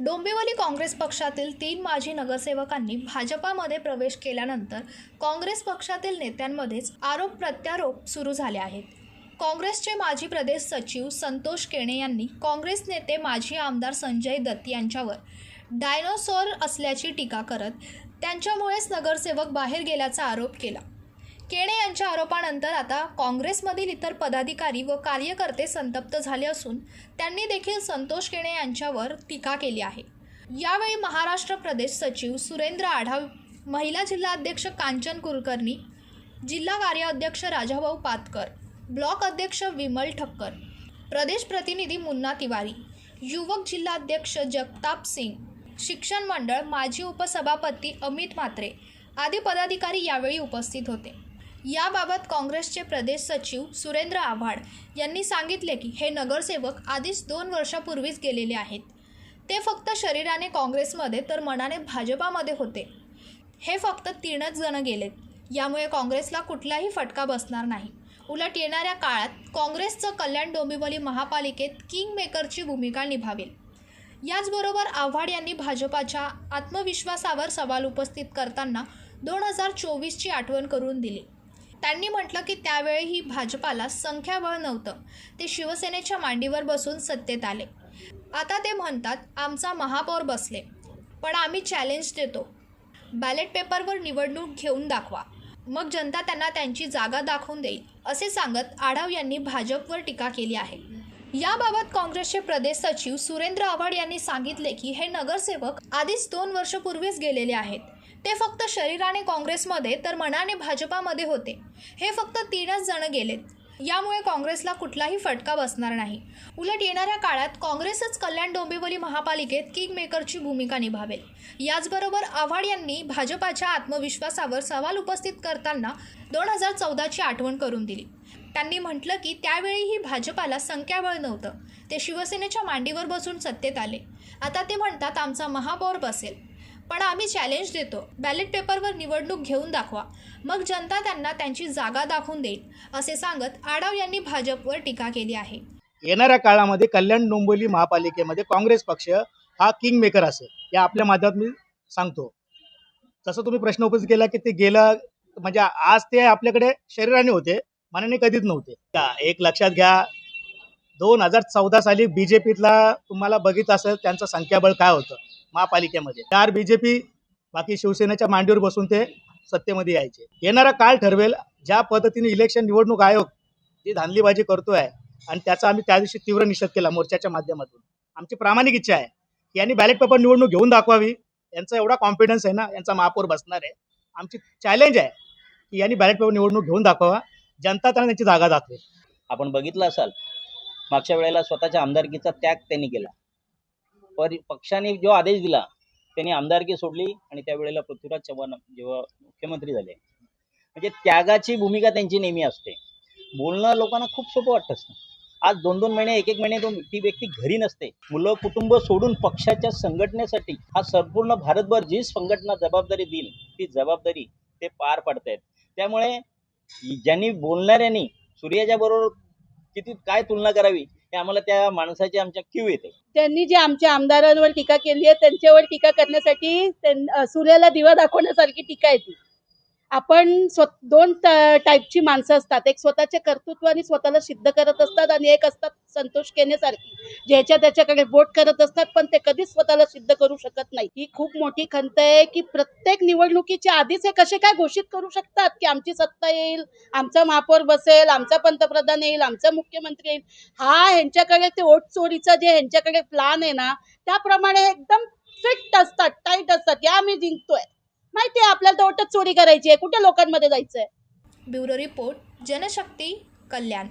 डोंबिवली काँग्रेस पक्षातील तीन माजी नगरसेवकांनी भाजपामध्ये प्रवेश केल्यानंतर काँग्रेस पक्षातील नेत्यांमध्येच आरोप प्रत्यारोप सुरू झाले आहेत. काँग्रेसचे माजी प्रदेश सचिव संतोष केणे यांनी काँग्रेस नेते माजी आमदार संजय दत्त यांच्यावर डायनोसॉर असल्याची टीका करत त्यांच्यामुळेच नगरसेवक बाहेर गेल्याचा आरोप केला. केणे यांच्या आरोपानंतर आता काँग्रेसमधील इतर पदाधिकारी व कार्यकर्ते संतप्त झाले असून त्यांनी देखील संतोष केणे यांच्यावर टीका केली आहे. यावेळी महाराष्ट्र प्रदेश सचिव सुरेंद्र आढाव महिला जिल्हाध्यक्ष कांचन कुलकर्णी जिल्हा कार्याध्यक्ष राजाभाऊ पातकर ब्लॉक अध्यक्ष विमल ठक्कर प्रदेश प्रतिनिधी मुन्ना तिवारी युवक जिल्हाध्यक्ष जगताप सिंग शिक्षण मंडळ माजी उपसभापती अमित म्हात्रे आदी पदाधिकारी यावेळी उपस्थित होते. याबाबत काँग्रेसचे प्रदेश सचिव सुरेंद्र आव्हाड यांनी सांगितले की हे नगरसेवक आधीच दोन वर्षापूर्वीच गेलेले आहेत. ते फक्त शरीराने काँग्रेसमध्ये तर मनाने भाजपामध्ये होते. हे फक्त तीनच जण गेलेत. यामुळे काँग्रेसला कुठलाही फटका बसणार नाही. उलट येणाऱ्या काळात काँग्रेसचं कल्याण डोंबिवली महापालिकेत किंग मेकरची भूमिका निभावेल. याचबरोबर आव्हाड यांनी भाजपाच्या आत्मविश्वासावर सवाल उपस्थित करताना दोन हजार चोवीसची आठवण करून दिली. त्यांनी म्हटलं की त्यावेळीही भाजपाला संख्याबळ नव्हतं. ते शिवसेनेच्या मांडीवर बसून सत्तेत आले. आता ते म्हणतात आमचा महापौर बसले. पण आम्ही चॅलेंज देतो. बॅलेट पेपरवर निवडणूक घेऊन दाखवा. मग जनता त्यांना त्यांची जागा दाखवून देईल असे सांगत आढाव यांनी भाजपवर टीका केली आहे. याबाबत काँग्रेसचे प्रदेश सचिव सुरेंद्र आव्हाड यांनी सांगितले की हे नगरसेवक आधीच दोन वर्षपूर्वीच गेलेले आहेत. ते फक्त शरीराने काँग्रेसमध्ये तर मनाने भाजपामध्ये होते. हे फक्त तीनच जण गेलेत. यामुळे काँग्रेसला कुठलाही फटका बसणार नाही. उलट येणाऱ्या काळात काँग्रेसच कल्याण डोंबिवली महापालिकेत किंग मेकरची भूमिका निभावेल. याचबरोबर आव्हाड यांनी भाजपाच्या आत्मविश्वासावर सवाल उपस्थित करताना दोन हजार चौदाची आठवण करून दिली. त्यांनी म्हटलं की त्यावेळीही भाजपाला संख्याबळ नव्हतं. ते शिवसेनेच्या मांडीवर बसून सत्तेत आले. आता ते म्हणतात आमचा महापौर बसेल. पण आम्ही चॅलेंज देतो. बॅलेट पेपरवर निवडणूक घेऊन दाखवा. मग जनता त्यांना त्यांची जागा दाखवून देईल असे सांगत आढाव यांनी भाजपवर टीका केली आहे. येणाऱ्या काळामध्ये कल्याण डोंबिवली महापालिकेमध्ये काँग्रेस पक्ष हा किंग मेकर असेल या आपल्या माध्यमात मी सांगतो. तसं तुम्ही प्रश्न उपस्थित केला की ते गेलं म्हणजे आज ते आपल्याकडे शरीराने होते मनाने कधीच नव्हते. एक लक्षात घ्या दोन हजार चौदा साली बीजेपीतला तुम्हाला बघित असेल त्यांचं संख्याबळ काय होतं. महापालिकेमध्ये. चार बीजेपी बाकी शिवसेनेच्या मांडीवर बसून ते सत्तेमध्ये यायचे. येणारा काळ ठरवेल ज्या पद्धतीने इलेक्शन निवडणूक आयोग जी धांदलीबाजी करतोय आणि त्याचा आम्ही त्या दिवशी तीव्र निषेध केला मोर्चाच्या माध्यमातून. आमची प्रामाणिक इच्छा आहे की यांनी बॅलेट पेपर निवडणूक घेऊन दाखवावी. यांचा एवढा कॉन्फिडन्स आहे ना यांचा महापौर बसणार आहे. आमची चॅलेंज आहे की यांनी बॅलेट पेपर निवडणूक घेऊन दाखवा. जनता त्यांना त्यांची जागा दाखवेल. आपण बघितलं असाल मागच्या वेळेला स्वतःच्या आमदारकीचा त्याग त्यांनी केला. पर पक्षाने जो आदेश दिला त्यांनी आमदारकी सोडली आणि त्यावेळेला पृथ्वीराज चव्हाण जेव्हा मुख्यमंत्री झाले. म्हणजे त्यागाची भूमिका त्यांची नेहमी असते. बोलणं लोकांना खूप सोपं वाटत असतं. आज दोन दोन महिने एक एक महिने तो ती व्यक्ती घरी नसते. मुलं कुटुंब सोडून पक्षाच्या संघटनेसाठी हा संपूर्ण भारतभर जी संघटना जबाबदारी देईल ती जबाबदारी ते पार पडतायत. त्यामुळे ज्यांनी बोलणाऱ्यांनी सूर्याच्या बरोबर किती काय तुलना करावी हे आम्हाला त्या माणसाची आमच्या क्यू येते. त्यांनी जे आमच्या आमदारांवर टीका केली आहे त्यांच्यावर टीका करण्यासाठी सूर्याला दिवा दाखवण्यासारखी टीका येते आपण स्व दोन टाईपची माणसं असतात. एक स्वतःचे कर्तृत्व आणि स्वतःला सिद्ध करत असतात आणि एक असतात संतोष केनेसारखी ज्याच्या त्याच्याकडे वोट करत असतात पण ते कधीच स्वतःला सिद्ध करू शकत नाही. ही खूप मोठी खंत आहे की प्रत्येक निवडणुकीच्या आधीच हे कसे काय घोषित करू शकतात की आमची सत्ता येईल आमचा महापौर बसेल आमचा पंतप्रधान येईल आमचा मुख्यमंत्री येईल. हा ह्यांच्याकडे ते ओट चोरीचा जे ह्यांच्याकडे प्लान आहे ना त्याप्रमाणे एकदम फिट असतात टाईट असतात. या आम्ही जिंकतोय. माहिती आहे आपल्याला तर चोरी करायची आहे. कुठे लोकांमध्ये जायचंय? ब्युरो रिपोर्ट जनशक्ती कल्याण.